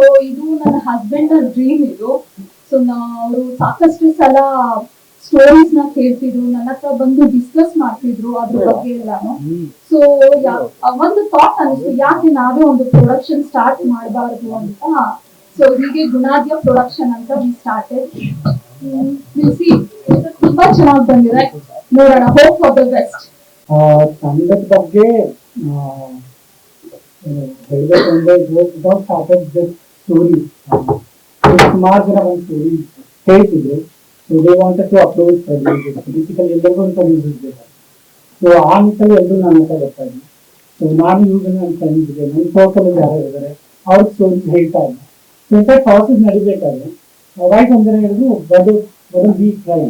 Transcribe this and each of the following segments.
So ಇದು ನನ್ನ husband dream ಇದು. ಸೊ ಅವರು ಸಾಕಷ್ಟು ಸಲ ಸ್ಟೋರೀಸ್ನ ಕೇಳ್ತಿದ್ರು ನನ್ನ ಹತ್ರ ಬಂದು ಡಿಸ್ಕಸ್ ಮಾಡ್ತಿದ್ರು ಅದ್ರ ಬಗ್ಗೆ ಎಲ್ಲಾನು. ಸೊ ಒಂದು ಥಾಟ್ ಅನಿಸ್ತು ಯಾಕೆ ನಾವೇ ಒಂದು ಪ್ರೊಡಕ್ಷನ್ ಸ್ಟಾರ್ಟ್ ಮಾಡಬಾರ್ದು ಅಂತ. ಸೊ ಹೀಗೆ ಗುಣಾದ್ಯ ಪ್ರೊಡಕ್ಷನ್ ಅಂತ ವಿ ಸ್ಟಾರ್ಟೆಡ್ ಸಿ ತುಂಬಾ ಚೆನ್ನಾಗಿ ಬಂದಿದೆ. ನೋಡೋಣ. ಹೋಪ್ ಫಾರ್ ದ ಬೆಸ್ಟ್ ಆ, ತಂಡದ ಬಗ್ಗೆ ಆ, ಇದು ಹೇಳ್ಬೇಕಂದ್ರೆ ಜಸ್ಟ್ ಸ್ಟಾರ್ಟೆಡ್ ದ ಸ್ಟೋರಿ ಸುಮಾರು ಜನ ಒಂದು ಸ್ಟೋರಿ ಹೇಳ್ತಿದ್ರು so they wanted to approach basically ಎಲ್ಲರಿಗೂ ಒಂದು ನ್ಯೂಸ್ ಇರ್ಬೇಕು ಸೊ ಆ ನಿಟ್ಟಲ್ಲಿ ಎಲ್ಲರೂ ನನ್ನ ಹತ್ರ ಬರ್ತಾ ಇದ್ದೆ ಸೊ ನಾನು ಇವಾಗ ನನ್ನ ಫ್ರೆಂಡ್ಸ್ ಇದೆ ನನ್ನ ಸರ್ಕಲ್ ಯಾರು ಇದ್ದಾರೆ ಅವ್ರ ಸ್ಟೋರೀಸ್ ಹೇಳ್ತಾ ಇದ್ದೆ ಸೊ ಇಂಥ ಪ್ರಾಸೆಸ್ ನಡಿಬೇಕಾದ್ರೆ ವೈಫ್ ಅಂದರೆ ಹೇಳಿದ್ರು ಬದು ಬದು ಬಿ ಟ್ರೈ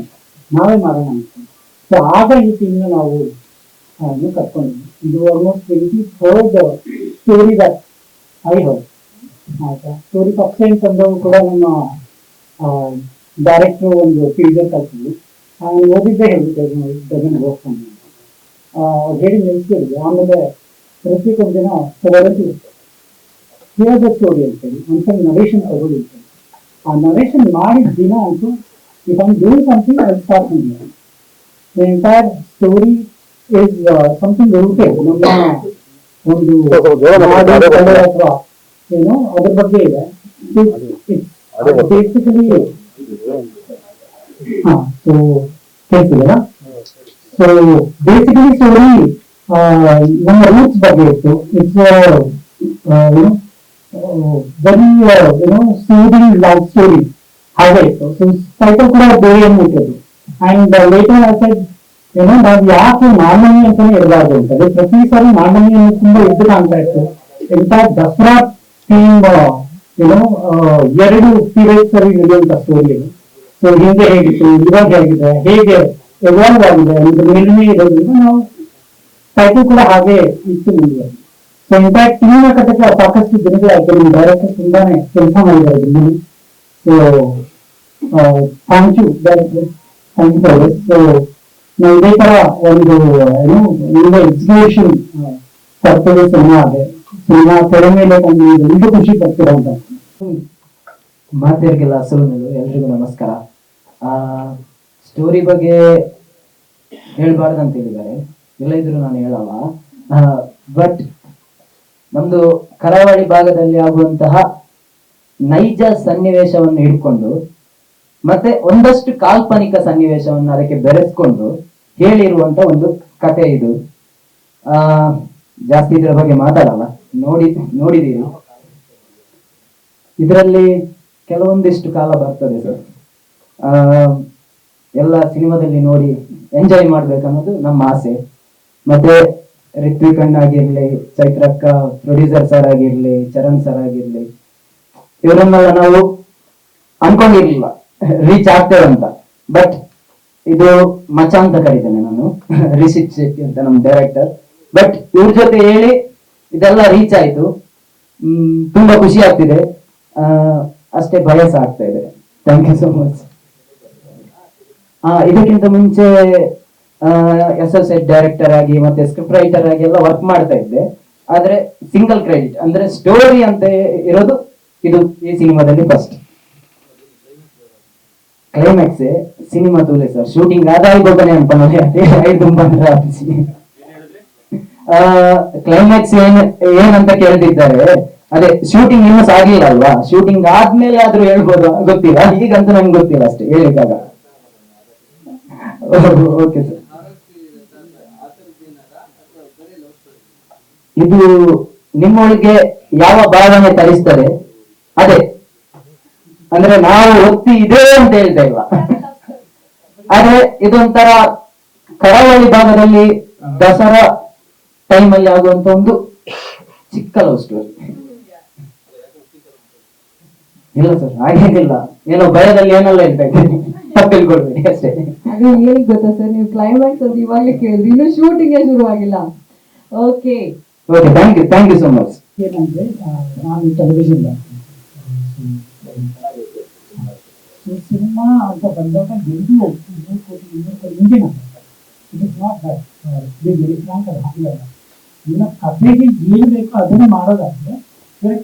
ನಾವೇ ಮಾಡೋಣ ಅಂತ ಸೊ ಆಗ ಈ ಟೀಮ್ನ ನಾವು ಅದನ್ನು ಕರ್ಕೊಂಡಿದ್ವಿ ಇದು almost twenty four story that I ಆಯ್ತಾ ಸ್ಟೋರಿ ಟೈಮ್ ತಂದವು ಕೂಡ ನಮ್ಮ ಡೈರೆಕ್ಟರ್ ಒಂದು ಟೀಸರ್ ಕಲ್ತಿದ್ವಿ ಓದಿದ್ದೇ ಹೇಳಿದ್ದೆ ಡಜನ್ ಹೋಗ್ತಾನೆ ಹೇಳಿ ನಿಲ್ಸಿದ್ವಿ ಆಮೇಲೆ ಪ್ರತಿ ಒಂದು ದಿನ ಹೊರತು ಹಿಯರ್ ದ ಸ್ಟೋರಿ ಅಂತೇಳಿ. ಒಂದ್ಸಲ ನರೇಷನ್ ಅಂತೇಳಿ. ಆ ನರೇಷನ್ ಮಾಡಿದ ದಿನ ಅಂತೂ if I'm doing something I start The entire story is uh, something rooted ನಮ್ಮ ಒಂದು ಅಥವಾ ಏನು ಅದ್ರ ಬಗ್ಗೆ ಇದೆ. ಬೇಸಿಕಲಿ ಹಾ ಸೊ ಕೇಳ್ತಿದ್ದೀರಾ? ಸೊ ಬೇಸಿಕಲಿ ಸ್ಟೋರಿ ನಮ್ಮ ರೂಟ್ಸ್ ಬಗ್ಗೆ ಇತ್ತು. ಇಟ್ಸ್ ಏನು? ವೆರಿ ಏನೋ ಸೂದಿಂಗ್ ಲವ್ ಸ್ಟೋರಿ ಹಾಗೆ ಇತ್ತು. ಸೊ ಟೈಟಲ್ ಕೂಡ ಬೇರೆ ಇಟ್ಟಿದ್ದು ಅಂಡ್ ಲೇಟರ್ ಆಸೆಡ್ ಏನೋ ನಾವು ಯಾಕೆ ನಾಮನಿ ಅಂತಾನೆ ಇರಬಾರ್ದು ಅಂತ. ಪ್ರತಿ ಸಾರಿ ಅನ್ನೋದು ತುಂಬಾ ಎದ್ದು ಕಾಣ್ತಾ ಇತ್ತು. ಇನ್ಫ್ಯಾಕ್ಟ್ ದಸರಾ ಥೀಮ್ ಏನೋ ಎರಡು ಪೀರಿಯಡ್ಸ್ ಅಲ್ಲಿ ನಡೆಯುವಂತ ಸ್ಟೋರಿ ಸೊ, ಹಿಂದೆ ಹೇಗಿತ್ತು, ಇವಾಗ ಹೇಗಿದೆ, ಹೇಗೆ ಎವಾಲ್ವ್ ಆಗಿದೆ ಅನ್ನೋದ್ರ ಮೇಲೇ ಇರೋದ್ರಿಂದ ನಾವು ಟೈಟಲ್ ಕೂಡ ಹಾಗೆ ಇತ್ತು ಮುಂದೆ ಸೊ ಇನ್ಫ್ಯಾಕ್ಟ್ ಟೀಮ್ ಕಥೆಗೆ ಸಾಕಷ್ಟು ದಿನಗಳಾಯ್ತು ನಿಮ್ಮ ಡೈರೆಕ್ಟರ್ ತುಂಬಾನೇ ಕೆಲಸ ಮಾಡಿದ್ದಾರೆ ಇಲ್ಲಿ so thank you thank you so ನಾವು ಇದೇ ತರ ಒಂದು ಏನು ಎಕ್ಸಿಬಿಷನ್ ತರ್ತದೆ ಸಿನಿಮಾ ಅದೇ ಸಿನಿಮಾ ತೆರೆ ಮೇಲೆ ಇದು ಖುಷಿ ಅಂತ? ಮಾತೆಯರಿಗೆಲ್ಲ ಎಲ್ರಿಗೂ ನಮಸ್ಕಾರ. ಆ ಸ್ಟೋರಿ ಬಗ್ಗೆ ಹೇಳ್ಬಾರ್ದು ಅಂತ ಹೇಳಿದ್ದಾರೆ ಇಲ್ಲ ಇದ್ರು ನಾನು ಹೇಳಲ್ಲ. ಬಟ್ ನಮ್ದು ಕರಾವಳಿ ಭಾಗದಲ್ಲಿ ಆಗುವಂತಹ ನೈಜ ಸನ್ನಿವೇಶವನ್ನು ಹಿಡ್ಕೊಂಡು, ಮತ್ತೆ ಒಂದಷ್ಟು ಕಾಲ್ಪನಿಕ ಸನ್ನಿವೇಶವನ್ನು ಅದಕ್ಕೆ ಬೆರೆಸ್ಕೊಂಡು ಹೇಳಿರುವಂತ ಒಂದು ಕತೆ ಇದು. ಆ, ಜಾಸ್ತಿ ಇದ್ರ ಬಗ್ಗೆ ಮಾತಾಡಲ್ಲ. ನೋಡಿ ನೋಡಿದೀವಿ ಇದರಲ್ಲಿ ಕೆಲವೊಂದಿಷ್ಟು ಕಾಲ ಬರ್ತದೆ ಸರ್. ಎಲ್ಲ ಸಿನಿಮಾದಲ್ಲಿ ನೋಡಿ ಎಂಜಾಯ್ ಮಾಡ್ಬೇಕನ್ನೋದು ನಮ್ಮ ಆಸೆ. ಮತ್ತೆ ರಿತ್ವಿಕ್ ಅಣ್ಣ ಆಗಿರ್ಲಿ, ಚೈತ್ರಕ್ಕ ಪ್ರೊಡ್ಯೂಸರ್ ಸರ್ ಆಗಿರ್ಲಿ, ಚರಣ್ ಸರ್ ಆಗಿರ್ಲಿ, ಇವರನ್ನೆಲ್ಲ ನಾವು ಅನ್ಕೊಂಡಿರ್ಲಿಲ್ಲ. ರೀಚ್ ಆಗ್ತೇವೆ ಅಂತ. ಬಟ್ ಇದು ಮಚ ಅಂತ ಕರೀತೇನೆ ನಾನು ರಿಷಿತ್ ಅಂತ ನಮ್ಮ ಡೈರೆಕ್ಟರ್ ಬಟ್ ಇವ್ರ ಜೊತೆ ಹೇಳಿ ಇದೆಲ್ಲ ರೀಚ್ ಆಯ್ತು. ತುಂಬಾ ಖುಷಿ ಆಗ್ತಿದೆ. ಅಷ್ಟೇ ಭಯ ಸಹ ಆಗ್ತಾ ಇದೆ. ಥ್ಯಾಂಕ್ ಯು ಸೋ ಮಚ್ ಇದಕ್ಕಿಂತ ಮುಂಚೆ ಅಸೋಸಿಯೇಟ್ ಡೈರೆಕ್ಟರ್ ಆಗಿ ಮತ್ತೆ ಸ್ಕ್ರಿಪ್ಟ್ ರೈಟರ್ ಆಗಿ ಎಲ್ಲ ವರ್ಕ್ ಮಾಡ್ತಾ ಇದ್ದೆ. ಆದ್ರೆ ಸಿಂಗಲ್ ಕ್ರೆಡಿಟ್ ಅಂದ್ರೆ ಸ್ಟೋರಿ ಅಂತ ಇರೋದು ಇದು ಈ ಸಿನಿಮಾದಲ್ಲಿ ಫಸ್ಟ್ ಕ್ಲೈಮ್ಯಾಕ್ಸ್ ಸಿನಿಮಾ ತೂಲೆ ಸರ್ ಶೂಟಿಂಗ್ ಆದಾಯ ಹೋಗನೆ ಅಂತ ಐದು ಬಂದ್ರೆ ಕ್ಲೈಮ್ಯಾಕ್ಸ್ ಏನ್, ಏನಂತ ಕೇಳ್ತಿದ್ದಾರೆ? ಅದೇ ಶೂಟಿಂಗ್ ಇನ್ನೂ ಸಾಗಿಲ್ಲ ಅಲ್ವಾ? ಶೂಟಿಂಗ್ ಆದ್ಮೇಲೆ ಆದ್ರೂ ಹೇಳ್ಬೋದು, ಗೊತ್ತಿಲ್ಲ. ಈಗಂತ ನಂಗೆ ಗೊತ್ತಿಲ್ಲ ಅಷ್ಟೇ, ಹೇಳಿದಾಗ. ಓಕೆ ಇದು ನಿಮ್ಮೊಳಗೆ ಯಾವ ಭಾವನೆ ತರಿಸ್ತದೆ? ಅದೇ, ಅಂದ್ರೆ ನಾವು ಒತ್ತಿ ಇದೆ ಅಂತ ಹೇಳ್ತಾ ಇಲ್ವಾ? ಆದ್ರೆ ಇದೊಂಥರ ಕರಾವಳಿ ಭಾಗದಲ್ಲಿ ದಸರಾ ಟೈಮಲ್ಲಿ ಆಗುವಂತ ಒಂದು ಚಿಕ್ಕ ಲವ್ ಸ್ಟೋರಿ ಇಲ್ಲ ಸರ್ ಆಗಿಲ್ಲ ಏನೋ ಭಯದಲ್ಲಿ ಏನೆಲ್ಲ ಇರ್ಬೇಕು. ತಪ್ಪಿಲ್ಕೊಳ್ಬೇಡಿ ಅಷ್ಟೇ. ಅದು ಗೊತ್ತಾ ಸರ್ ನೀವು ಕ್ಲೈಮ್ಯಾಕ್ಸ್ ಅದು ಇವಾಗಲೇ ಕೇಳಿದ್ರಿ. ಇನ್ನು ಶೂಟಿಂಗ್ ಶುರು ಆಗಿಲ್ಲ okay okay thank you thank you so much ಏನಂದ್ರೆ ನಾನು ಟೆಲಿವಿಷನ್ ಸಿನಿಮಾ ಅಂತ ಬಂದಾಗ ಎಲ್ಲೂ ಇನ್ನೂರು ಕೋಟಿ ಇನ್ನೂರು ಕೋಟಿ ಹಿಂಗೆ it is not that very frank ಅದು ಹಾಗಿಲ್ಲ. ಇನ್ನು ಕಥೆಗೆ ಏನು ಬೇಕೋ ಅದನ್ನು ಮಾಡೋದಾದ್ರೆ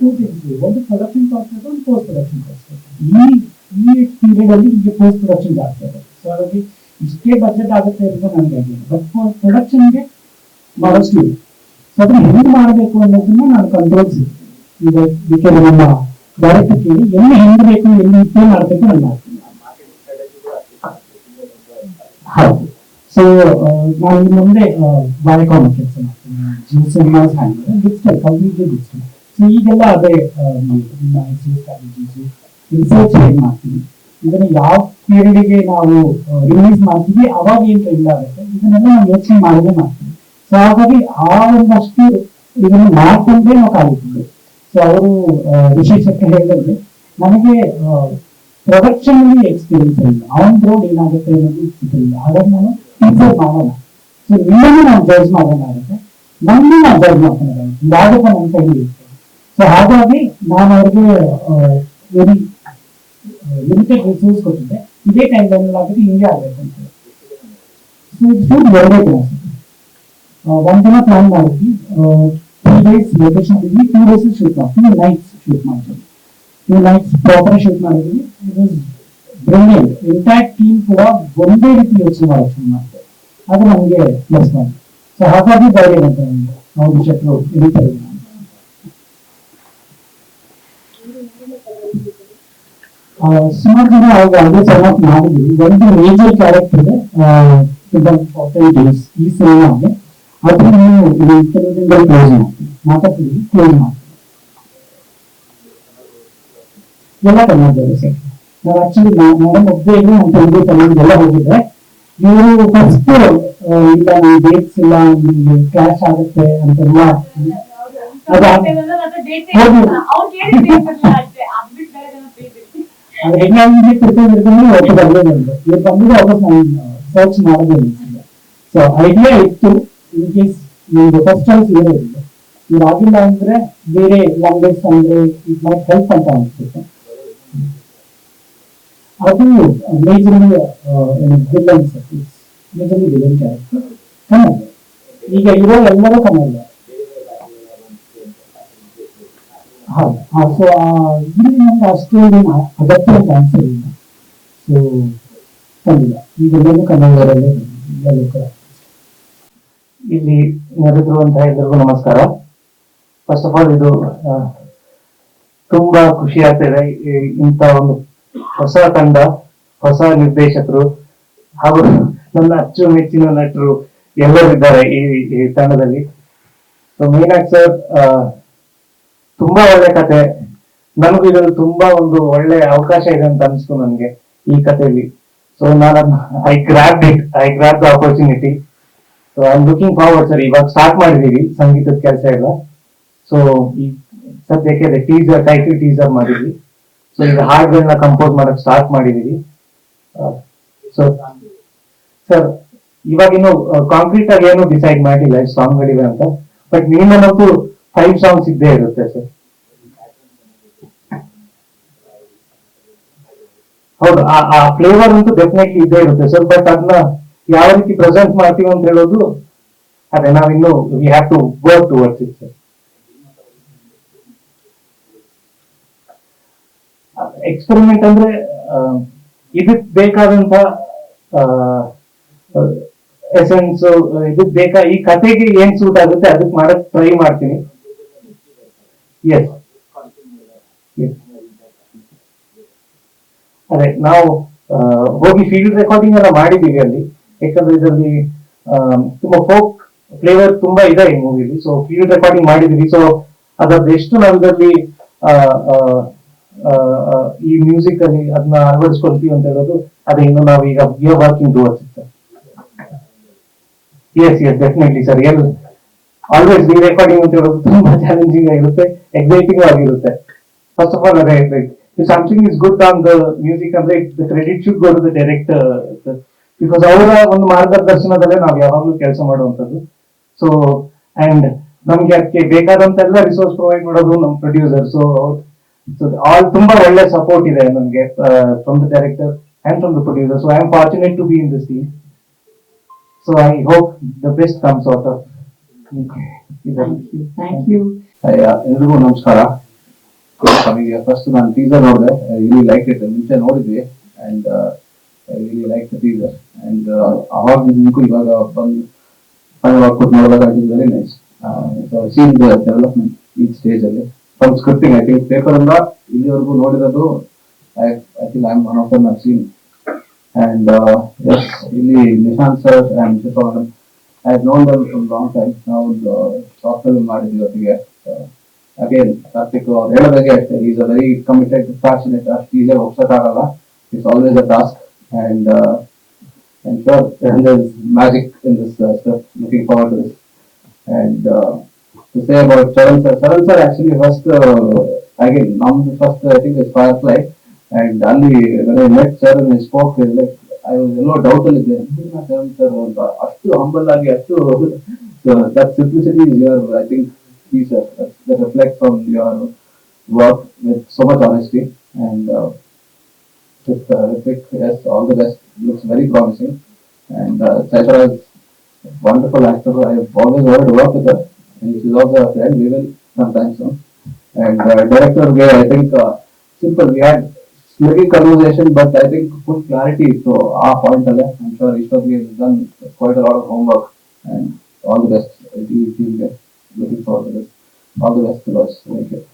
ಟೂ ಥಿಂಗ್ಸ್ ಒಂದು ಪ್ರೊಡಕ್ಷನ್ ಕಾಸ್ಟ್ ಇದೆ ಒಂದು ಪೋಸ್ಟ್ ಪ್ರೊಡಕ್ಷನ್ ಕಾಸ್ಟ್ ಇದೆ ಈ ಈ ಪೀರಿಯಡ್ ಅಲ್ಲಿ ನಿಮಗೆ ಪೋಸ್ಟ್ ಪ್ರೊಡಕ್ಷನ್ ಜಾಸ್ತಿ ಆಗುತ್ತೆ. ಸೊ ಹಾಗಾಗಿ ಇಷ್ಟೇ ಬಜೆಟ್ ಆಗುತ್ತೆ ಅಂತ ನನಗೆ ಆಗಿಲ್ಲ ಬಟ್ ಪ್ರೊಡಕ್ಷನ್ಗೆ ಬಹಳಷ್ಟು ಇದೆ. ಸೊ ಅದನ್ನ ಹೆಂಗ್ ಮಾಡಬೇಕು ಅನ್ನೋದನ್ನ ನಾನು ಕಂಟ್ರೋಲ್ಸ್ ಈಗ ಇದಕ್ಕೆ ನಮ್ಮ ಡೈರೆಕ್ಟರ್ ಕೇಳಿ ಎಲ್ಲಿ ಹೆಂಗ್ ಬೇಕು ಎಲ್ಲಿ ಇಷ್ಟೇ ಮಾಡಬೇಕು? ನಾನು ಮಾಡ್ತೀನಿ. ಹೌದು. ಸೊ ಇನ್ನು ಮುಂದೆ ಬಾಯಕಾಮ್ ಕೆಲಸ ಮಾಡ್ತೀನಿ Jio cinemas handle digital completely digital so ಈಗೆಲ್ಲ ಅದೇ ಸ್ಟ್ರಾಟಜೀಸ್ ರಿಸರ್ಚ್ ಇದನ್ನು ಯಾವ ಪೀರಿಯಡ್ಗೆ ನಾವು ರಿಲೀಸ್ ಮಾಡ್ತೀವಿ ಅವಾಗ ಏನು ಟ್ರೆಂಡ್ ಆಗುತ್ತೆ ಇದನ್ನೆಲ್ಲ ನಾವು ಯೋಚನೆ ಮಾಡಲೇ ಮಾಡ್ತೀವಿ ಸೊ ಹಾಗಾಗಿ ಆ ಒಂದಷ್ಟು ಇದನ್ನು ಮಾಡ್ಕೊಂಡ್ರೆ ನಾವು ಕಾಲಿಟ್ಟಿದ್ವಿ ಸೊ ಅವರು ವಿಶೇಷಕ್ಕೆ ಹೇಳಿದ್ರೆ ನನಗೆ ಪ್ರೊಡಕ್ಷನ್ ಎಕ್ಸ್ಪೀರಿಯನ್ಸ್ ಇಲ್ಲ ಆನ್ ರೋಡ್ ಏನಾಗುತ್ತೆ ಅನ್ನೋದು ಗೊತ್ತಿಲ್ಲ ಹಾಗಾಗಿ ನಾನು ಟೀಚರ್ ಮಾಡೋಣ ಸೊ ನಿಮ್ಮನ್ನು ನಾವು ಜಡ್ಜ್ ಮಾಡೋಣಾಗುತ್ತೆ ನಮ್ಮನ್ನು ನಾವು ಜಡ್ಜ್ ಮಾಡ್ಕೊಳ್ಳೋದಾಗುತ್ತೆ ಯಾವ್ದಪ್ಪ ನಮ್ಮ ಕೈಲಿ ಇರುತ್ತೆ ಸೊ ಹಾಗಾಗಿ ನಾನು ಅವ್ರಿಗೆ ವೆರಿ ಲಿಮಿಟೆಡ್ ರಿಸೋರ್ಸ್ ಕೊಟ್ಟಿದ್ದೆ ಇದೇ ಟೈಮ್ ಲೈನ್ ಆಗುತ್ತೆ ಹಿಂಗೆ ಆಗಬೇಕು ಅಂತ ಸೊ ಇದು ಶೂಟ್ ಎರಡೇ ದಿನ ಒಂದ್ ದಿನ ಪ್ಲಾನ್ ಮಾಡಿದ್ವಿ ತ್ರೀ ಡೇಸ್ ಲೊಕೇಶನ್ ಇದ್ವಿ ಟೂ ಡೇಸ್ ಶೂಟ್ ಮಾಡ್ತೀವಿ ನೈಟ್ಸ್ ಶೂಟ್ ಮಾಡ್ತೀವಿ ಟೂ ನೈಟ್ಸ್ ಪ್ರಾಪರ್ ಶೂಟ್ ಮಾಡಿದ್ವಿ it was brilliant intact team ಕೂಡ ಒಂದೇ ರೀತಿ ಯೋಚನೆ ಶುರು ಮಾಡ್ತಾರೆ. ಅದು ನಮಗೆ ಪ್ಲಸ್ ಪಾಯಿಂಟ್ ಸೊ ಹಾಗಾಗಿ ಧೈರ್ಯ ಅಂತ ನಮಗೆ. ನಾವು ಶತ್ರು ಹಿಡಿತಾರೆ ಸುಮಾರು ಜನ ಅದೇ ಚೆನ್ನಾಗಿ ಮಾಡಿದ್ವಿ. ಒಂದು ಮೇಜರ್ ಕ್ಯಾರೆಕ್ಟರ್ ಇದೆ. ಡೇಸ್ ಈ ಸಿನಿಮಾಗೆ ಅದು ನೀವು ಕೆಲವು ದಿನದಲ್ಲಿ ಕ್ಲೋಸ್ ಮಾಡ್ತೀವಿ ಮಾತಾಡ್ತೀವಿ ಕ್ಲೋಸ್ ಮಾಡ್ತೀವಿ ಎಲ್ಲ ಕನ್ನಡದವರು ಸರ್. ನಾವು ಆಕ್ಚುಲಿ ನಮ್ಮ ಇವರು ಫಸ್ಟ್ ಇಲ್ಲ ನಮ್ಗೆ ಡೇಟ್ಸ್ ಇಲ್ಲ ನಿಮ್ಗೆ ಕ್ಲಾಶ್ ಆಗುತ್ತೆ ಅಂತೆಲ್ಲ ಇವ್ರು ವಾಪಸ್ ನಾನು ಸರ್ಚ್ ಮಾಡೋದೇ ಅನಿಸಿಲ್ಲ ಸೊ ಐಡಿಯಾ ಇತ್ತು. ಇನ್ ಕೇಸ್ ನಿಮ್ಗೆ ಫಸ್ಟ್ ಚಾಯ್ಸ್ ಇರೋ ಇಲ್ಲ ಇವ್ರು ಆಗಿಲ್ಲ ಅಂದ್ರೆ ಬೇರೆ ಲ್ಯಾಂಗ್ವೇಜ್ ಅಂದ್ರೆ ಇಟ್ ಮೈಟ್ ಹೆಲ್ಪ್ ಅಂತ ಅನ್ಸುತ್ತೆ. ಕನ್ನಡ ಈಗ ಇರೋ ಎಲ್ಲರೂ ಕನ್ನಡ ಹೌದು. ಸೊ ಇಲ್ಲಿ. ನಮ್ಗೆ ಅಷ್ಟೊಂದು ಅಗತ್ಯ ಅಂತ ಇಲ್ಲಿ ನೆರೆದಿರುವಂತಹ ಎಲ್ಲರಿಗೂ ನಮಸ್ಕಾರ. ಫಸ್ಟ್ ಆಫ್ ಆಲ್ ಇದು ತುಂಬಾ ಖುಷಿ ಆಗ್ತಾ ಇದೆ ಇಂಥ ಒಂದು ಹೊಸ ತಂಡ, ಹೊಸ ನಿರ್ದೇಶಕರು ಹಾಗೂ ನನ್ನ ಅಚ್ಚುಮೆಚ್ಚಿನ ನಟರು ಎಲ್ಲರೂ ಇದ್ದಾರೆ ಈ ತಂಡದಲ್ಲಿ. ಸೊ ಮೀನಾಕ್ಷ್ ಸರ್ ತುಂಬಾ ಒಳ್ಳೆ ಕತೆ. ನನಗೂ ಇದರಲ್ಲಿ ತುಂಬಾ ಒಂದು ಒಳ್ಳೆ ಅವಕಾಶ ಇದೆ ಅಂತ ಅನಿಸ್ತು ನನಗೆ ಈ ಕಥೆಯಲ್ಲಿ. ಸೊ ನಾನು I grab it I grab the opportunity so I looking forward sir ಇವಾಗ ಸ್ಟಾರ್ಟ್ ಮಾಡಿದೀವಿ, ಸಂಗೀತದ ಕೆಲಸ ಎಲ್ಲ. ಸೊ ಈ ಸದ್ಯಕ್ಕೆ ಟೀಸರ್ ಟೈಟಲ್ ಟೀಸರ್ ಮಾಡಿದ್ವಿ. ಸೊ ಈಗ ಹಾಡುಗಳನ್ನ ಕಂಪೋಸ್ ಮಾಡಕ್ ಸ್ಟಾರ್ಟ್ ಮಾಡಿದೀವಿ. ಸೊ ಸರ್ ಇವಾಗಿನ್ನು ಕಾಂಕ್ರೀಟ್ ಆಗಿ ಏನು ಡಿಸೈಡ್ ಮಾಡಿಲ್ಲ ಸಾಂಗ್ ಸಾಂಗ್ಗಳಿವೆ ಅಂತ. ಬಟ್ ಮಿನಿಮಮ್ ಅಂತೂ ಫೈವ್ ಸಾಂಗ್ಸ್ ಇದ್ದೇ ಇರುತ್ತೆ ಸರ್ ಹೌದು, ಆ ಫ್ಲೇವರ್ ಅಂತೂ ಡೆಫಿನೆಟ್ಲಿ ಇದ್ದೇ ಇರುತ್ತೆ ಸರ್ ಬಟ್ ಅದನ್ನ ಯಾವ ರೀತಿ ಪ್ರೆಸೆಂಟ್ ಮಾಡ್ತೀವಿ ಅಂತ ಹೇಳೋದು, ಅದೇ, ನಾವಿನ್ನು we have to work towards it sir experiment ಅಂದ್ರೆ ಇದಕ್ ಬೇಕಾದಂತ ಎಸೆನ್ಸ್ ಇದಕ್ ಬೇಕಾ, ಈ ಕತೆಗೆ ಏನ್ ಸೂಟ್ ಆಗುತ್ತೆ ಅದಕ್ಕೆ ಮಾಡಕ್ ಟ್ರೈ ಮಾಡ್ತೀನಿ. ಎಸ್ ಅದೇ, ನಾವು ಹೋಗಿ ಫೀಲ್ಡ್ ರೆಕಾರ್ಡಿಂಗ್ ಎಲ್ಲ ಮಾಡಿದೀವಿ ಅಲ್ಲಿ. ಯಾಕಂದ್ರೆ ಇದರಲ್ಲಿ ತುಂಬಾ ಫೋಕ್ ಫ್ಲೇವರ್ ತುಂಬಾ ಇದೆ ಈ ಮೂವಿಲಿ ಸೊ ಫೀಲ್ಡ್ ರೆಕಾರ್ಡಿಂಗ್ ಮಾಡಿದೀವಿ ಸೊ ಅದರ ಎಷ್ಟು ನಾವು ಇದರಲ್ಲಿ ಈ ಮ್ಯೂಸಿಕ್ ಅಲ್ಲಿ ಅದನ್ನ ಅಳವಡಿಸ್ಕೊಳ್ತೀವಿ ಅಂತ ಹೇಳೋದು, ಅದೇ ಇನ್ನು ನಾವು ಈಗ are working towards it yes yes definitely sir L always re recording ಅಂತ ಹೇಳೋದು ತುಂಬಾ ಚಾಲೆಂಜಿಂಗ್ ಆಗಿರುತ್ತೆ ಎಕ್ಸೈಟಿಂಗ್ ಆಗಿರುತ್ತೆ. ಫಸ್ಟ್ ಆಫ್ ಆಲ್ ಅದೇ if something is good on the music ಅಂದ್ರೆ the credit should go to the director because ಅವರ ಒಂದು ಮಾರ್ಗದರ್ಶನದಲ್ಲೇ ನಾವು ಯಾವಾಗ್ಲೂ ಕೆಲಸ ಮಾಡುವಂಥದ್ದು. ಸೊ ಅಂಡ್ ನಮ್ಗೆ ಅದಕ್ಕೆ ಬೇಕಾದಂತೆಲ್ಲ ರಿಸೋರ್ಸ್ ಪ್ರೊವೈಡ್ ಮಾಡೋದು ನಮ್ಮ ಪ್ರೊಡ್ಯೂಸರ್ ಸೊ ಆಲ್ ತುಂಬಾ ಒಳ್ಳೆ ಸಪೋರ್ಟ್ ಇದೆ ನಮ್ಗೆ from the director and from the producer so I am fortunate to be in this team so I hope the best comes out of thank you ಎಲ್ರಿಗೂ ನಮಸ್ಕಾರ. Coming first ನಾನು teaser ನೋಡಿದೆ. I really like it ಮುಂಚೆ ನೋಡಿದ್ವಿ and I really like the teaser and ಅವಾಗ ನಿಮ್ಗೂ ಇವಾಗ ಬಂದು ಫೈನಲ್ ಔಟ್ಪುಟ್ ನೋಡಿದಾಗ it is very nice seen the development ಈ ಸ್ಟೇಜ್ ಅಲ್ಲಿ. From scripting I think paper ಇಂದ ಇಲ್ಲಿವರೆಗೂ ನೋಡಿರೋದು I I think I am one of them I seen and yes ಇಲ್ಲಿ Nishant sir and Shilpa madam I have known them from long time ನಾವು ಒಂದು software ಮಾಡಿದ್ವಿ ಒಟ್ಟಿಗೆ. Again Karthik ಅವ್ರು ಹೇಳೋದಾಗೆ ಅಷ್ಟೇ is a very committed passionate ಅಷ್ಟು ಈಸಿಯಾಗಿ ಹೋಗ್ಸೋಕ್ಕಾಗಲ್ಲ. It's always a task and and sure and there's magic in this uh, stuff. Looking forward to this. And uh, to say about Charan sir Charan sir actually first uh, again now first uh, I think is Firefly and Ali when I met sir and I spoke he was like I was you know doubt ಅಲ್ಲಿ ಇದ್ದೆ "ಇವ್ನ Charan sir ಅಂತ ಅಷ್ಟು humble ಆಗಿ ಅಷ್ಟು so that simplicity is your I think feature that, that reflects on your work with so much honesty and uh, with uh, Ritik, yes, all the best. Looks very promising. And uh, Chaitra is a wonderful actor. I've always wanted to work with her. And is also a friend. We will sometime soon. And uh, director, Gay, I think uh, simple. We had little conversation, but I think full clarity. So our point, I'm sure Ishwar has done quite a lot of homework. And all the best. Think team, looking forward to this. All the best to us. Thank you.